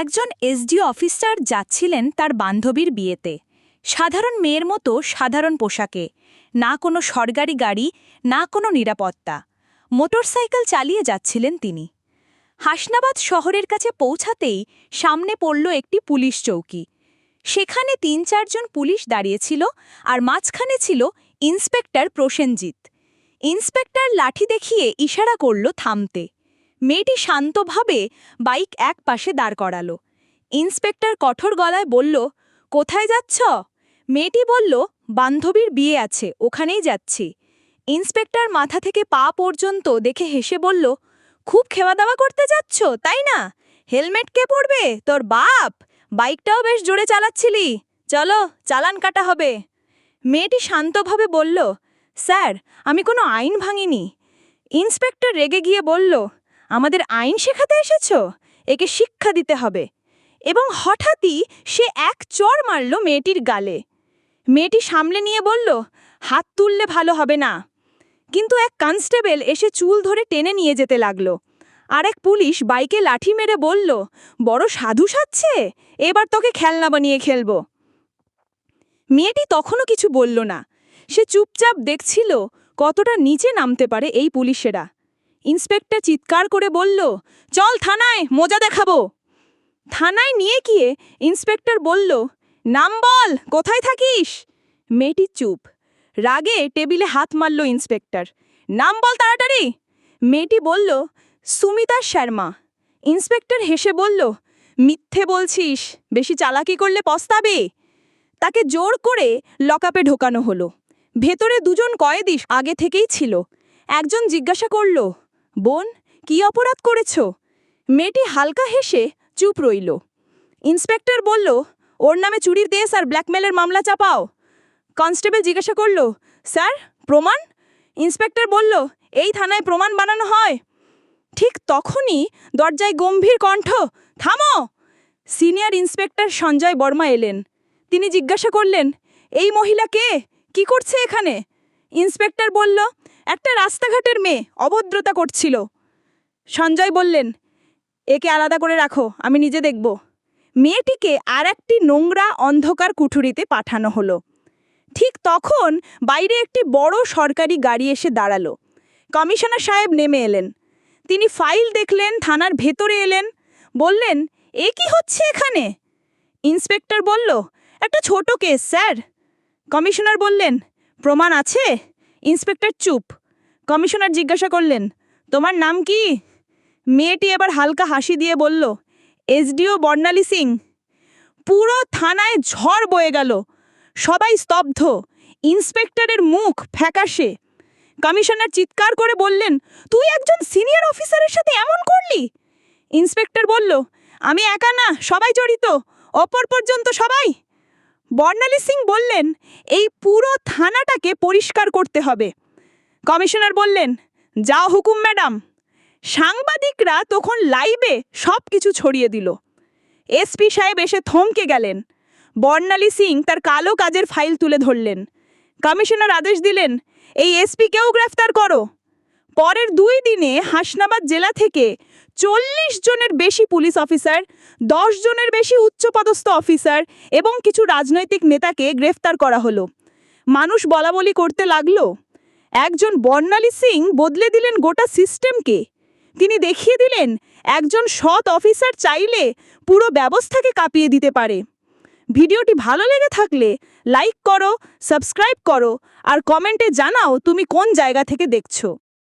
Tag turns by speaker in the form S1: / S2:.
S1: একজন SDO officer যাচ্ছিলেন তার বান্ধবীর বিয়েতে। সাধারণ মেয়ের মতো সাধারণ পোশাকে। না কোনো সরকারি গাড়ি, না কোনো নিরাপত্তা। মোটরসাইকেল চালিয়ে যাচ্ছিলেন তিনি। হাসনাবাদ শহরের কাছে পৌঁছাতেই সামনে পড়ল একটি পুলিশ চৌকি। সেখানে তিন চারজন পুলিশ দাঁড়িয়েছিল আর মাঝখানে ছিল ইন্সপেক্টর প্রসেনজিৎ। ইন্সপেক্টর লাঠি দেখিয়ে ইশারা করল থামতে। মেয়েটি শান্তভাবে বাইক এক পাশে দাঁড় করালো। ইন্সপেক্টর কঠোর গলায় বলল, কোথায় যাচ্ছ? মেয়েটি বলল, বান্ধবীর বিয়ে আছে, ওখানেই যাচ্ছি। ইন্সপেক্টর মাথা থেকে পা পর্যন্ত দেখে হেসে বলল, খুব খেওয়া দাওয়া করতে যাচ্ছ, তাই না? হেলমেট কে পড়বে তোর বাপ? বাইকটাও বেশ জোরে চালাচ্ছিলি। চলো, চালান কাটা হবে। মেয়েটি শান্তভাবে বলল, স্যার, আমি কোনো আইন ভাঙিনি। ইন্সপেক্টর রেগে গিয়ে বলল আমাদের আইন শেখাতে এসেছ? একে শিক্ষা দিতে হবে। এবং হঠাৎই সে এক চর মারল মেয়েটির গালে। মেয়েটি সামলে নিয়ে বলল, হাত তুললে ভালো হবে না। কিন্তু এক কনস্টেবল এসে চুল ধরে টেনে নিয়ে যেতে লাগল। আর এক পুলিশ বাইকে লাঠি মেরে বলল, বড় সাধু সাচ্ছে এবার তোকে খেলনা বানিয়ে খেলব। মেয়েটি তখনও কিছু বলল না। সে চুপচাপ দেখছিল কতটা নিচে নামতে পারে এই পুলিশেরা। ইন্সপেক্টর চিৎকার করে বলল, চল থানায়, মজা দেখাবো। থানায় নিয়ে গিয়ে ইন্সপেক্টর বলল, নাম বল, কোথায় থাকিস? মেয়েটি চুপ। রাগে টেবিলে হাত মারল ইন্সপেক্টর, নাম বল তাড়াতাড়ি। মেয়েটি বলল, সুমিতা শর্মা। ইন্সপেক্টর হেসে বলল, মিথ্যে বলছিস, বেশি চালাকি করলে পস্তাবে। তাকে জোর করে লকআপে ঢোকানো হলো। ভেতরে দুজন কয়েদি আগে থেকেই ছিল। একজন জিজ্ঞাসা করল বোন, কি অপরাধ করেছ? মেয়েটি হালকা হেসে চুপ রইল। ইন্সপেক্টর বলল, ওর নামে চুরির দেশ আর ব্ল্যাকমেলের মামলা চাপাও। কনস্টেবল জিজ্ঞাসা করল, স্যার, প্রমাণ? ইন্সপেক্টর বলল, এই থানায় প্রমাণ বানানো হয়। ঠিক তখনই দরজায় গম্ভীর কণ্ঠ, থামো! সিনিয়র ইন্সপেক্টর সঞ্জয় বর্মা এলেন। তিনি জিজ্ঞাসা করলেন, এই মহিলা কে? কি করছে এখানে? ইন্সপেক্টর বলল একটা রাস্তাঘাটের মেয়ে অভদ্রতা করছিল। সঞ্জয় বললেন, একে আলাদা করে রাখো, আমি নিজে দেখব। মেয়েটিকে আর একটি নোংরা অন্ধকার কুঠুরিতে পাঠানো হলো। ঠিক তখন বাইরে একটি বড় সরকারি গাড়ি এসে দাঁড়াল। কমিশনার সাহেব নেমে এলেন। তিনি ফাইল দেখলেন, থানার ভেতরে এলেন, বললেন, এ কি হচ্ছে এখানে? ইন্সপেক্টর বলল, একটা ছোট কেস, স্যার। কমিশনার বললেন, প্রমাণ আছে? ইন্সপেক্টর চুপ। কমিশনার জিজ্ঞাসা করলেন, তোমার নাম কি? মেয়েটি এবার হালকা হাসি দিয়ে বলল, এসডিও বর্ণালী সিং। পুরো থানায় ঝড় বয়ে গেল। সবাই স্তব্ধ। ইন্সপেক্টরের মুখ ফ্যাকাশে। কমিশনার চিৎকার করে বললেন, তুই একজন সিনিয়র অফিসারের সাথে এমন করলি? ইন্সপেক্টর বলল, আমি একা না, সবাই জড়িত, অপর পর্যন্ত সবাই। বর্ণালী সিং বললেন, এই পুরো থানাটাকে পরিষ্কার করতে হবে। কমিশনার বললেন, যাও হুকুম, ম্যাডাম। সাংবাদিকরা তখন লাইভে সব কিছু ছড়িয়ে দিল। এসপি সাহেব এসে থমকে গেলেন। বর্ণালী সিং তার কালো কাজের ফাইল তুলে ধরলেন। কমিশনার আদেশ দিলেন, এই এসপিকেও গ্রেফতার করো। পরের দুই দিনে হাসনাবাদ জেলা থেকে চল্লিশ জনের বেশি পুলিশ অফিসার, দশ জনের বেশি উচ্চপদস্থ অফিসার এবং কিছু রাজনৈতিক নেতাকে গ্রেফতার করা হলো। মানুষ বলাবলি করতে লাগল। একজন বর্ণালী সিং বদলে দিলেন গোটা সিস্টেমকে। তিনি দেখিয়ে দিলেন, একজন সৎ অফিসার চাইলে পুরো ব্যবস্থাকে কাঁপিয়ে দিতে পারে। ভিডিওটি ভালো লেগে থাকলে লাইক করো, সাবস্ক্রাইব করো, আর কমেন্টে জানাও তুমি কোন জায়গা থেকে দেখছ।